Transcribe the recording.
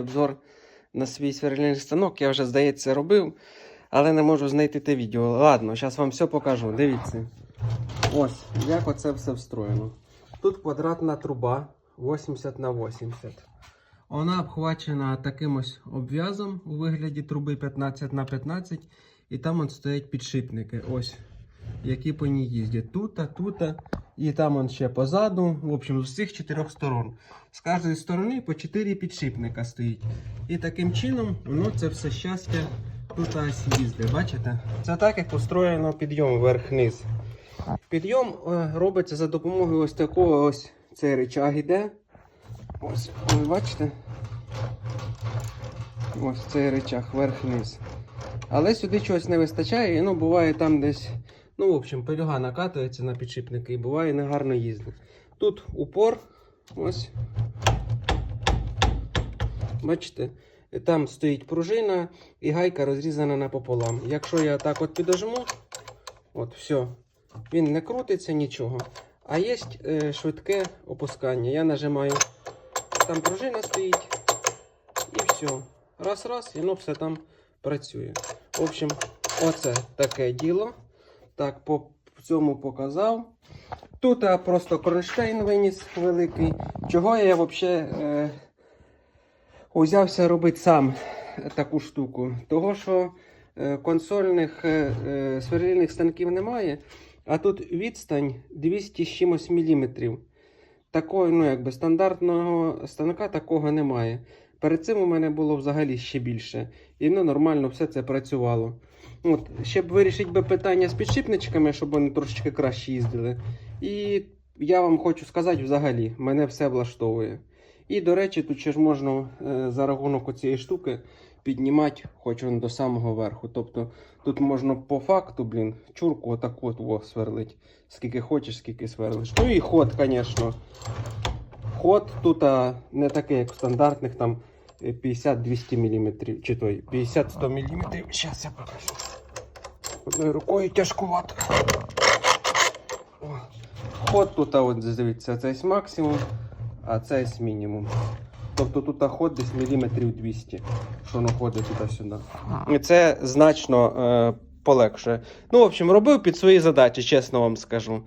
обзор на свій сверлильний станок. Я вже, здається, робив, але не можу знайти те відео. Ладно, зараз вам все покажу. Дивіться. Ось, як оце все встроєно. Тут квадратна труба 80 на 80. Вона обхвачена таким ось обв'язом у вигляді труби 15 на 15. І там от стоять підшипники. Ось. Які по ній їздять. Тут, тут. І там он ще позаду. В общем, з усіх чотирьох сторон. З кожної сторони по 4 підшипника стоїть. І таким чином воно це все щастя тут їздить. Бачите? Це так, як устроєно підйом вверх-вниз. Підйом е, робиться за допомогою ось такого ось цей речаг іде. Ось, ви бачите? Ось цей речаг вверх-вниз. Але сюди чогось не вистачає, і ну буває там десь. Ну, в общем, пилюга накатується на підшипники і буває негарно їздить. Тут упор, ось. Бачите, там стоїть пружина і гайка розрізана напополам. Якщо я так от підожму, от все, він не крутиться нічого. А є е, швидке опускання. Я нажимаю, там пружина стоїть, і все. Раз-раз, і воно все там працює. В общем, оце таке діло. Так, по цьому показав. Тут а, просто кронштейн виніс великий. Чого я взагалі е, узявся робити сам таку штуку? Того, що е, консольних е, е, сверлильних станків немає, а тут відстань 200 з чимось міліметрів. Такої, ну, якби стандартного станка такого немає. Перед цим у мене було взагалі ще більше. І ну, нормально все це працювало. От, ще б вирішити би питання з підшипничками, щоб вони трошечки краще їздили. І я вам хочу сказати, взагалі, мене все влаштовує. І, до речі, тут ще ж можна е, за рахунок цієї штуки піднімати хоч он до самого верху. Тобто тут можна по факту, блін, чурку отаку от во, сверлить. Скільки хочеш, скільки сверлиш. Ну і ход, звісно. Ход тут а, не такий, як в стандартних там 50-200 мм, чи той 50-100 мм. Зараз я покажу. Одною рукою тяжкувато. Ход тут, от дивіться, цей максимум, а цей мінімум. Тобто тут ход десь міліметрів 200, що воно ходить туди-сюди. І це значно е, полегшує. Ну, в общем, робив під свої задачі, чесно вам скажу.